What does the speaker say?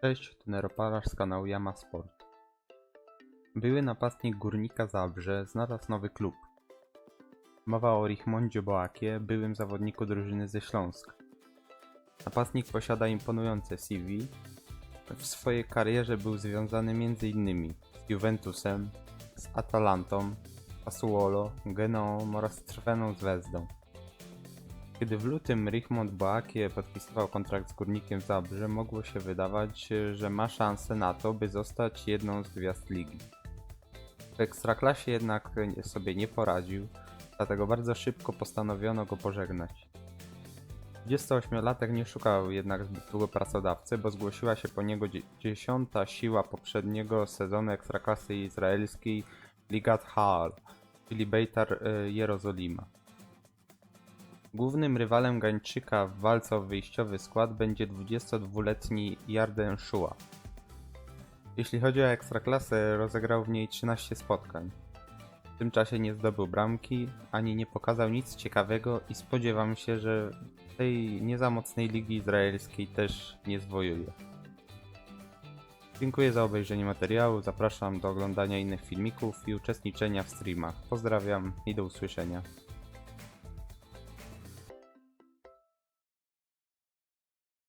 Cześć, tu Neropalarz z kanału Yama Sport. Były napastnik Górnika Zabrze znalazł nowy klub. Mowa o Richmondzie Boakie, byłym zawodniku drużyny ze Śląska. Napastnik posiada imponujące CV. W swojej karierze był związany m.in. z Juventusem, z Atalantą, Sassuolo, Genoą oraz Crweną Zvezdą. Kiedy w lutym Richmond Boakie podpisywał kontrakt z Górnikiem Zabrze, mogło się wydawać, że ma szansę na to, by zostać jedną z gwiazd ligi. W Ekstraklasie jednak sobie nie poradził, dlatego bardzo szybko postanowiono go pożegnać. 28-latek nie szukał jednak zbyt długo pracodawcy, bo zgłosiła się po niego dzie- dziesiąta siła poprzedniego sezonu Ekstraklasy izraelskiej Ligat Ha'al, czyli Beitar e, Jerozolima. Głównym rywalem Gańczyka w walce o wyjściowy skład będzie 22-letni Jarden Shua. Jeśli chodzi o Ekstraklasę, rozegrał w niej 13 spotkań. W tym czasie nie zdobył bramki, ani nie pokazał nic ciekawego i spodziewam się, że tej nie za mocnej ligi izraelskiej też nie zwojuje. Dziękuję za obejrzenie materiału, zapraszam do oglądania innych filmików i uczestniczenia w streamach. Pozdrawiam i do usłyszenia.